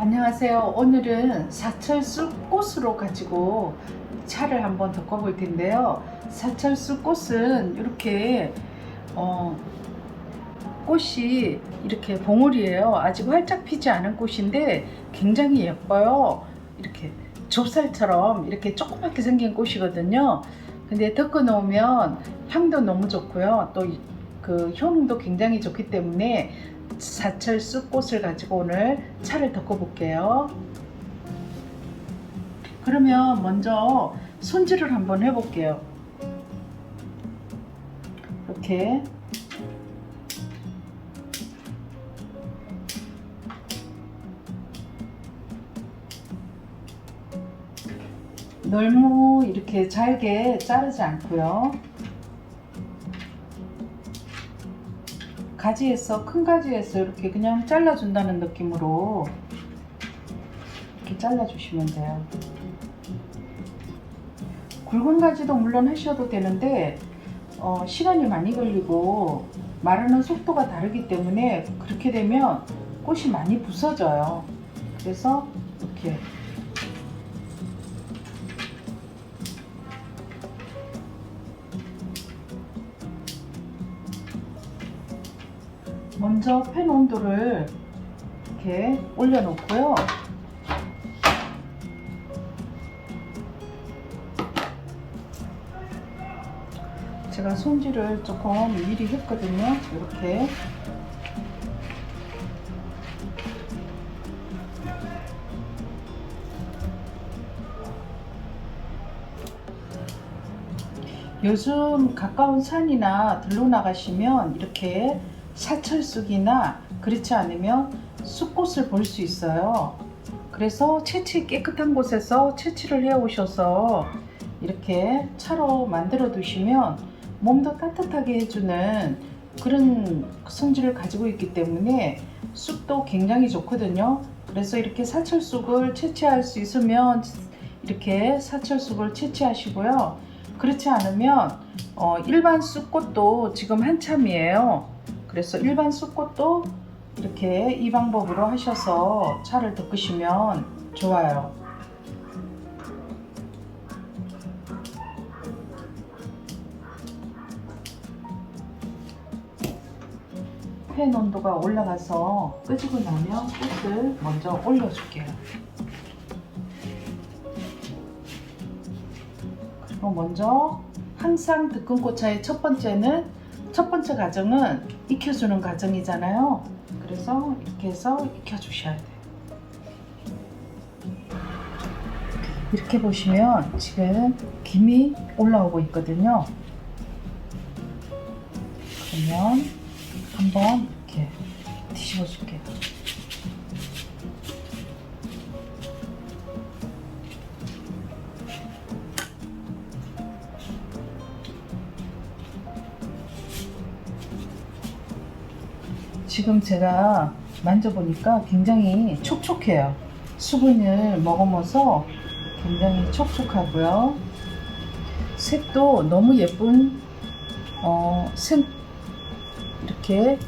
안녕하세요. 오늘은 사철수 꽃으로 가지고 차를 한번 덮어볼 텐데요. 사철수 꽃은 이렇게 어, 꽃이 이렇게 봉우리예요. 아직 활짝 피지 않은 꽃인데 굉장히 예뻐요. 이렇게 좁쌀처럼 이렇게 조그맣게 생긴 꽃이거든요. 근데 덮어 놓으면 향도 너무 좋고요. 또 그 효능도 굉장히 좋기 때문에 사철수 꽃을 가지고 오늘 차를 덮어 볼게요. 그러면 먼저 손질을 한번 해볼게요. 이렇게 너무 이렇게 잘게 자르지 않고요. 가지에서 큰 가지에서 이렇게 그냥 잘라준다는 느낌으로 이렇게 잘라주시면 돼요. 굵은 가지도 물론 하셔도 되는데 어, 시간이 많이 걸리고 마르는 속도가 다르기 때문에 그렇게 되면 꽃이 많이 부서져요. 그래서 이렇게 먼저 팬 온도를 이렇게 올려놓고요. 제가 손질을 조금 미리 했거든요. 이렇게 요즘 가까운 산이나 들로 나가시면 이렇게 사철쑥이나 그렇지 않으면 쑥꽃을 볼 수 있어요. 그래서 채취 깨끗한 곳에서 채취를 해 오셔서 이렇게 차로 만들어 두시면 몸도 따뜻하게 해주는 그런 성질을 가지고 있기 때문에 쑥도 굉장히 좋거든요. 그래서 이렇게 사철쑥을 채취할 수 있으면 이렇게 사철쑥을 채취하시고요. 그렇지 않으면 어, 일반 쑥꽃도 지금 한참이에요. 그래서 일반 쑥꽃도 이렇게 이 방법으로 하셔서 차를 덮으시면 좋아요. 팬 온도가 올라가서 끄지고 나면 꽃을 먼저 올려줄게요. 그리고 먼저 항상 드끈꽃차의 첫 번째는 첫 번째 과정은 익혀주는 과정이잖아요. 그래서 이렇게 해서 익혀주셔야 돼요. 이렇게 보시면 지금 김이 올라오고 있거든요. 그러면 한번 이렇게 뒤집어 줄게요. 지금 제가 만져보니까 굉장히 촉촉해요. 수분을 먹으면서 굉장히 촉촉하고요. 색도 너무 예쁜 어, 색 이렇게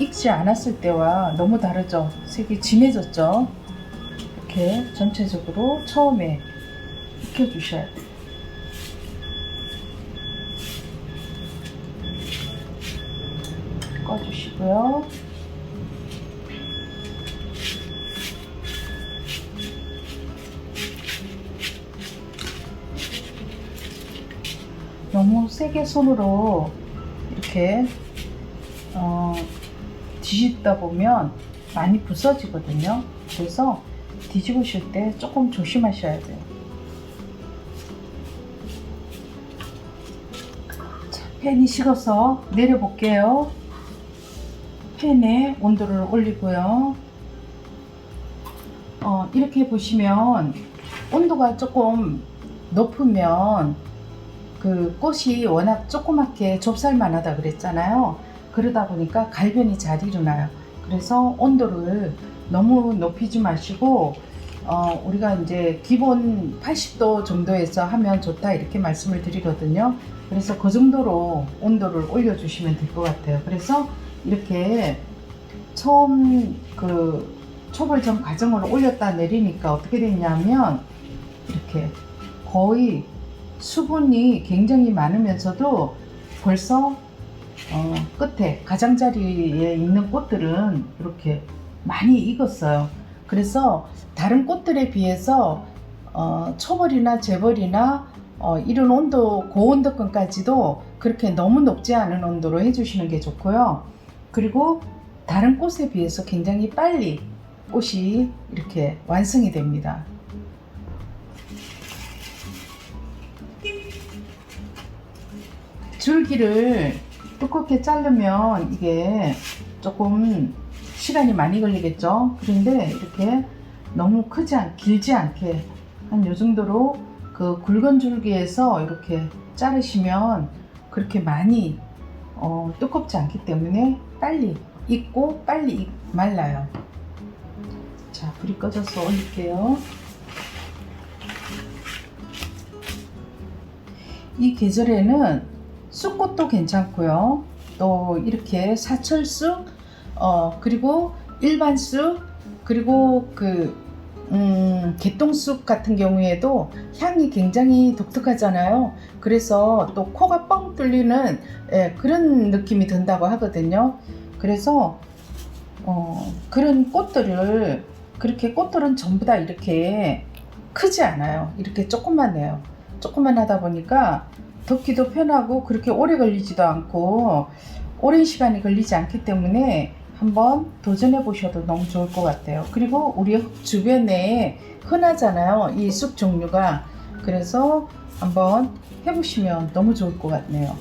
익지 않았을 때와 너무 다르죠. 색이 진해졌죠. 이렇게 전체적으로 처음에 익혀주셔야 돼요. 꺼주시고요. 너무 세게 손으로 이렇게 어, 뒤집다 보면 많이 부서지거든요. 그래서 뒤집으실 때 조금 조심하셔야 돼요. 자, 팬이 식어서 내려볼게요. 팬에 온도를 올리고요. 어, 이렇게 보시면 온도가 조금 높으면 그 꽃이 워낙 조그맣게 좁쌀만 하다 그랬잖아요. 그러다 보니까 갈변이 잘 일어나요. 그래서 온도를 너무 높이지 마시고 어, 우리가 이제 기본 80도 정도에서 하면 좋다 이렇게 말씀을 드리거든요. 그래서 그 정도로 온도를 올려주시면 될 것 같아요. 그래서 이렇게 처음 그 초벌 전 과정을 올렸다 내리니까 어떻게 됐냐면 이렇게 거의 수분이 굉장히 많으면서도 벌써 어, 끝에 가장자리에 있는 꽃들은 이렇게 많이 익었어요. 그래서 다른 꽃들에 비해서 어, 초벌이나 재벌이나 어, 이런 온도 고온도권까지도 그렇게 너무 높지 않은 온도로 해주시는 게 좋고요. 그리고 다른 꽃에 비해서 굉장히 빨리 꽃이 이렇게 완성이 됩니다. 줄기를 두껍게 자르면 이게 조금 시간이 많이 걸리겠죠. 그런데 이렇게 너무 크지 않, 길지 않게 한 요 정도로 그 굵은 줄기에서 이렇게 자르시면 그렇게 많이 어, 두껍지 않기 때문에 빨리 익고 빨리 익- 말라요. 자, 불이 꺼져서 올릴게요. 이 계절에는 쑥꽃도 괜찮고요. 또 이렇게 사철쑥, 어, 그리고 일반 쑥, 그리고 그, 음, 개똥쑥 같은 경우에도 향이 굉장히 독특하잖아요. 그래서 또 코가 뻥 뚫리는 예, 그런 느낌이 든다고 하거든요. 그래서 어, 그런 꽃들을 그렇게 꽃들은 전부 다 이렇게 크지 않아요. 이렇게 조그만해요. 조그만 하다 보니까 덮기도 편하고 그렇게 오래 걸리지도 않고 오랜 시간이 걸리지 않기 때문에 한번 도전해 보셔도 너무 좋을 것 같아요. 그리고 우리 주변에 흔하잖아요. 이 쑥 종류가. 그래서 한번 해보시면 너무 좋을 것 같네요.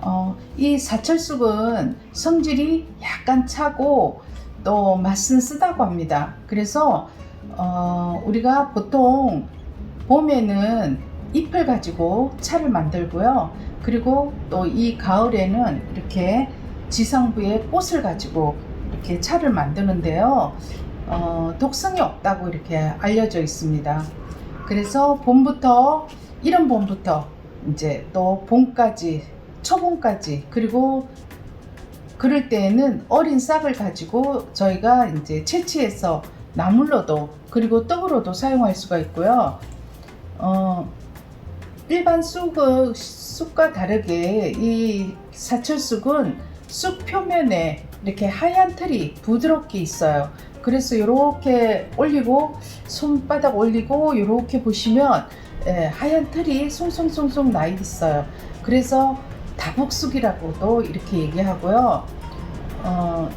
어, 이 사철쑥은 성질이 약간 차고 또 맛은 쓰다고 합니다. 그래서 어, 우리가 보통 봄에는 잎을 가지고 차를 만들고요. 그리고 또 이 가을에는 이렇게 지상부의 꽃을 가지고 이렇게 차를 만드는데요. 어, 독성이 없다고 이렇게 알려져 있습니다. 그래서 봄부터 이른 봄부터 이제 또 봄까지 초봄까지 그리고 그럴 때에는 어린 싹을 가지고 저희가 이제 채취해서 나물로도 그리고 떡으로도 사용할 수가 있고요. 어, 일반 쑥은 쑥과 다르게 이 사철쑥은 쑥 표면에 이렇게 하얀 틀이 부드럽게 있어요. 그래서 이렇게 올리고 손바닥 올리고 이렇게 보시면 예, 하얀 틀이 송송송송 나 있어요. 그래서 다복쑥이라고도 이렇게 얘기하고요. 어,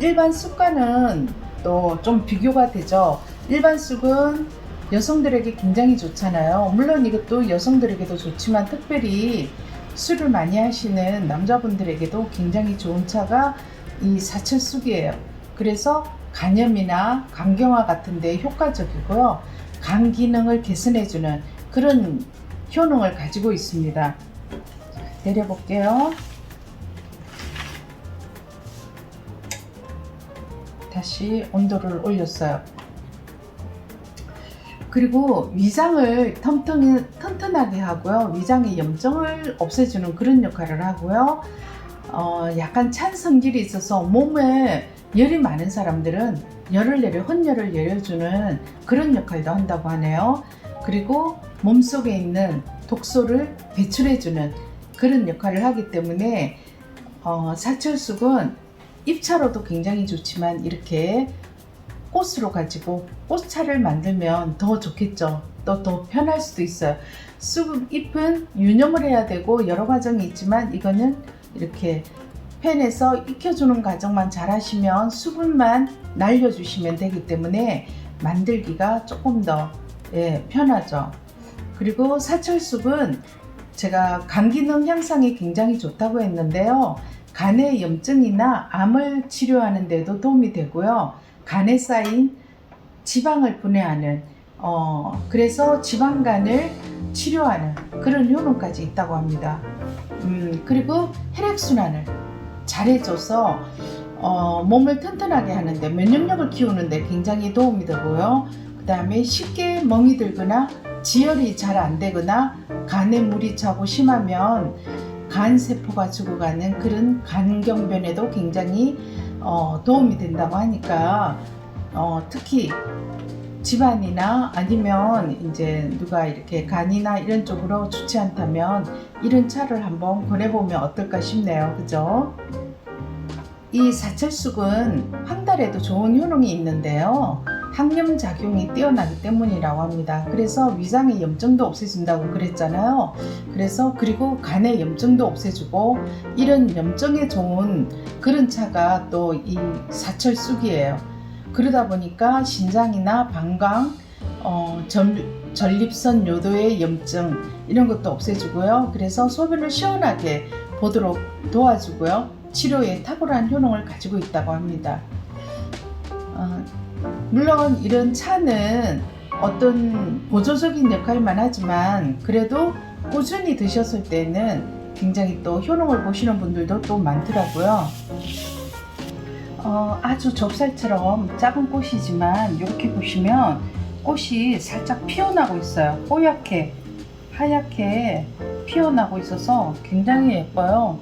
일반 쑥과는 또 좀 비교가 되죠. 일반 쑥은 여성들에게 굉장히 좋잖아요. 물론 이것도 여성들에게도 좋지만 특별히 술을 많이 하시는 남자분들에게도 굉장히 좋은 차가 이 사철쑥이에요. 그래서 간염이나 간경화 같은 데 효과적이고요. 간 기능을 개선해주는 그런 효능을 가지고 있습니다. 내려볼게요. 다시 온도를 올렸어요. 그리고 위장을 튼튼, 튼튼하게 하고요. 위장의 염증을 없애주는 그런 역할을 하고요. 어, 약간 찬 성질이 있어서 몸에 열이 많은 사람들은 열을 내려, 혼열을 내려주는 그런 역할도 한다고 하네요. 그리고 몸속에 있는 독소를 배출해주는 그런 역할을 하기 때문에 어, 사철쑥은 입차로도 굉장히 좋지만 이렇게 꽃으로 가지고 꽃차를 만들면 더 좋겠죠. 또 더 편할 수도 있어요. 쑥 잎은 유념을 해야 되고 여러 과정이 있지만 이거는 이렇게 팬에서 익혀주는 과정만 잘 하시면 수분만 날려주시면 되기 때문에 만들기가 조금 더 예, 편하죠. 그리고 사철쑥은 제가 간 기능 향상에 굉장히 좋다고 했는데요. 간의 염증이나 암을 치료하는 데도 도움이 되고요. 간에 쌓인 지방을 분해하는 어, 그래서 지방간을 치료하는 그런 효능까지 있다고 합니다. 음, 그리고 혈액순환을 잘해줘서 어, 몸을 튼튼하게 하는데 면역력을 키우는데 굉장히 도움이 되고요. 그 다음에 쉽게 멍이 들거나 지혈이 잘 안 되거나 간에 물이 차고 심하면 간 세포가 죽어가는 그런 간경변에도 굉장히 어, 도움이 된다고 하니까 어, 특히 집안이나 아니면 이제 누가 이렇게 간이나 이런 쪽으로 좋지 않다면 이런 차를 한번 권해보면 어떨까 싶네요. 그죠? 이 사철쑥은 황달에도 좋은 효능이 있는데요. 항염 작용이 뛰어나기 때문이라고 합니다. 그래서 위장의 염증도 없애준다고 그랬잖아요. 그래서 그리고 간의 염증도 없애주고 이런 염증에 좋은 그런 차가 또 이 사철 쑥이에요. 그러다 보니까 신장이나 방광, 어, 전, 전립선 요도의 염증 이런 것도 없애주고요. 그래서 소변을 시원하게 보도록 도와주고요. 치료에 탁월한 효능을 가지고 있다고 합니다. 어, 물론 이런 차는 어떤 보조적인 역할만 하지만 그래도 꾸준히 드셨을 때는 굉장히 또 효능을 보시는 분들도 또 많더라고요. 어, 아주 좁쌀처럼 작은 꽃이지만 이렇게 보시면 꽃이 살짝 피어나고 있어요. 뽀얗게 하얗게 피어나고 있어서 굉장히 예뻐요.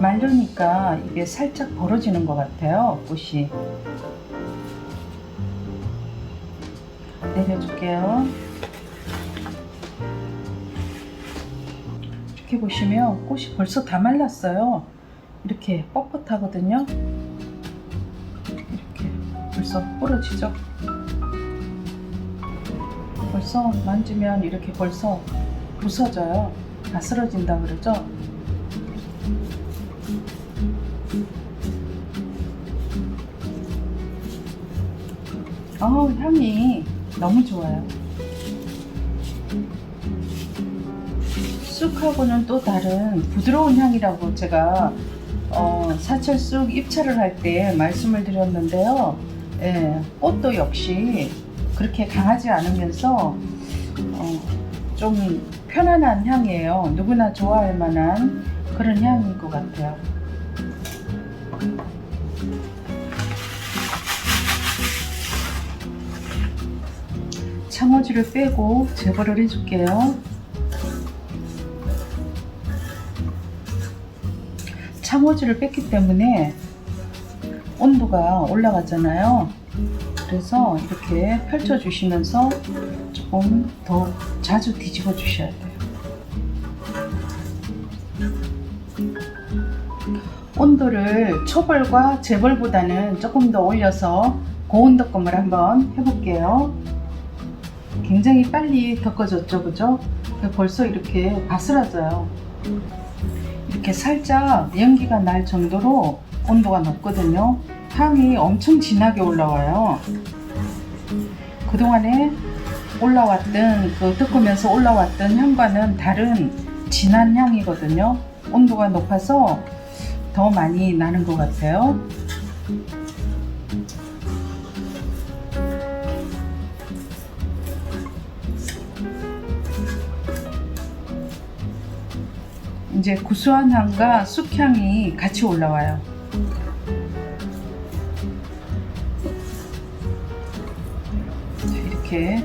말르니까 이게 살짝 벌어지는 것 같아요. 꽃이. 내려줄게요. 이렇게 보시면 꽃이 벌써 다 말랐어요. 이렇게 뻣뻣하거든요. 이렇게 벌써 부러지죠. 벌써 만지면 이렇게 벌써 부서져요. 다 쓰러진다 그러죠. 어우, 향이 너무 좋아요. 쑥하고는 또 다른 부드러운 향이라고 제가 어, 사철 쑥 입찰을 할 때 말씀을 드렸는데요. 예, 꽃도 역시 그렇게 강하지 않으면서 어, 좀 편안한 향이에요. 누구나 좋아할 만한 그런 향인 것 같아요. 창호지를 빼고 제거를 해줄게요. 창호지를 뺐기 때문에 온도가 올라가잖아요. 그래서 이렇게 펼쳐주시면서 조금 더 자주 뒤집어 주셔야 돼요. 온도를 초벌과 재벌보다는 조금 더 올려서 고온덮음을 한번 해볼게요. 굉장히 빨리 덮어졌죠, 그죠? 벌써 이렇게 바스라져요. 이렇게 살짝 연기가 날 정도로 온도가 높거든요. 향이 엄청 진하게 올라와요. 그동안에 올라왔던, 그 덮으면서 올라왔던 향과는 다른 진한 향이거든요. 온도가 높아서 더 많이 나는 것 같아요. 이제 구수한 향과 쑥향이 같이 올라와요. 이렇게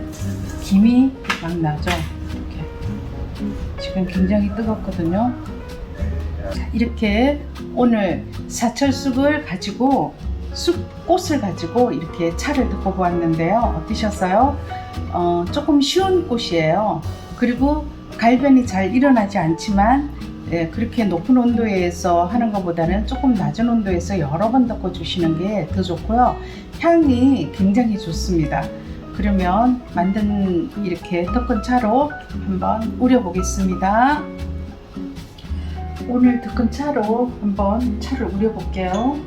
김이 막 나죠. 이렇게 지금 굉장히 뜨겁거든요. 자, 이렇게 오늘 사철쑥을 가지고 쑥꽃을 가지고 이렇게 차를 듣고 보았는데요. 어떠셨어요? 어, 조금 쉬운 꽃이에요. 그리고 갈변이 잘 일어나지 않지만 예, 그렇게 높은 온도에서 하는 것보다는 조금 낮은 온도에서 여러 번 덮어 주시는 게 더 좋고요. 향이 굉장히 좋습니다. 그러면 만든 이렇게 덮은 차로 한번 우려 보겠습니다. 오늘 덮은 차로 한번 차를 우려 볼게요.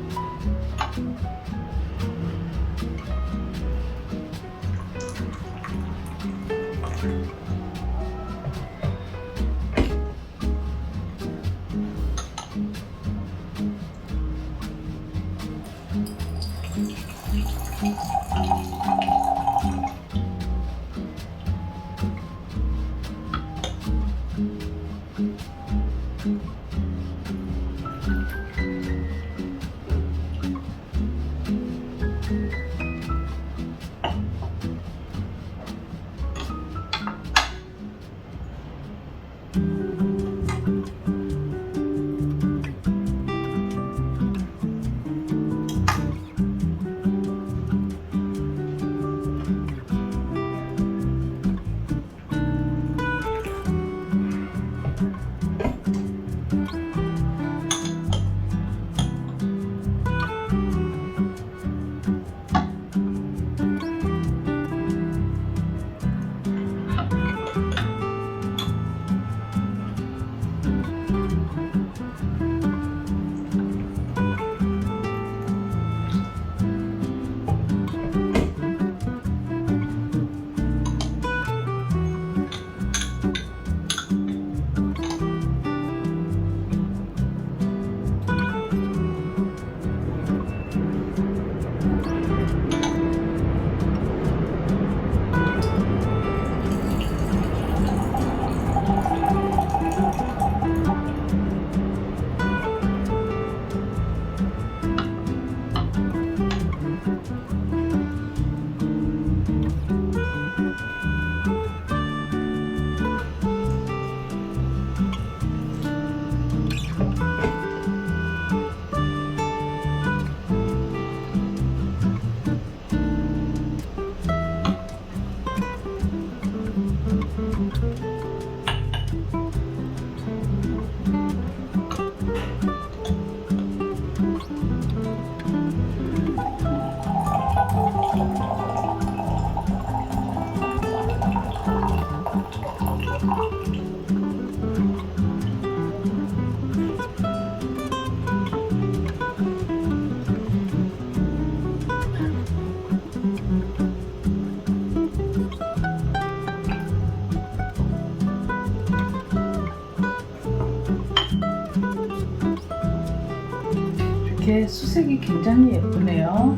이렇게 수색이 굉장히 예쁘네요.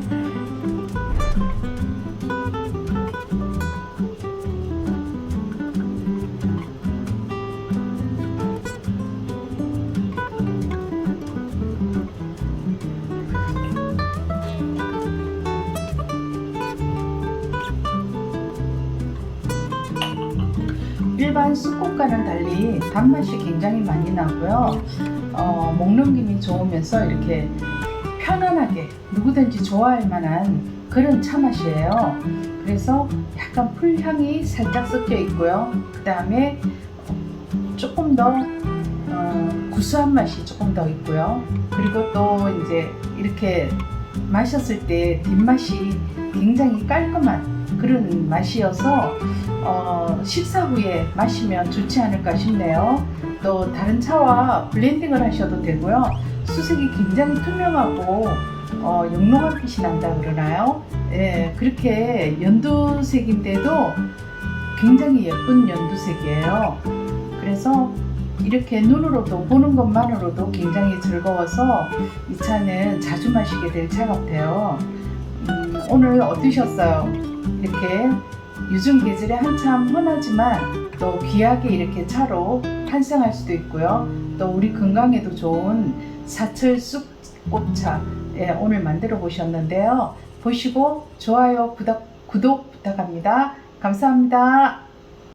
일반 쑥국과는 달리 단맛이 굉장히 많이 나고요. 어, 먹는 김이 좋으면서 이렇게 편안하게 누구든지 좋아할 만한 그런 차 맛이에요. 그래서 약간 풀향이 살짝 섞여 있고요. 그 다음에 조금 더 어, 구수한 맛이 조금 더 있고요. 그리고 또 이제 이렇게 마셨을 때 뒷맛이 굉장히 깔끔한 그런 맛이어서 어, 식사 후에 마시면 좋지 않을까 싶네요. 또 다른 차와 블렌딩을 하셔도 되고요. 수색이 굉장히 투명하고 어, 영롱한 빛이 난다 그러나요? 예, 그렇게 연두색인데도 굉장히 예쁜 연두색이에요. 그래서 이렇게 눈으로도 보는 것만으로도 굉장히 즐거워서 이 차는 자주 마시게 될 차 같아요. 음, 오늘 어떠셨어요? 이렇게 요즘 계절에 한참 흔하지만 또 귀하게 이렇게 차로 탄생할 수도 있고요. 또 우리 건강에도 좋은 사철 쑥꽃차 예, 오늘 만들어 보셨는데요. 보시고 좋아요, 구독, 구독 부탁합니다. 감사합니다.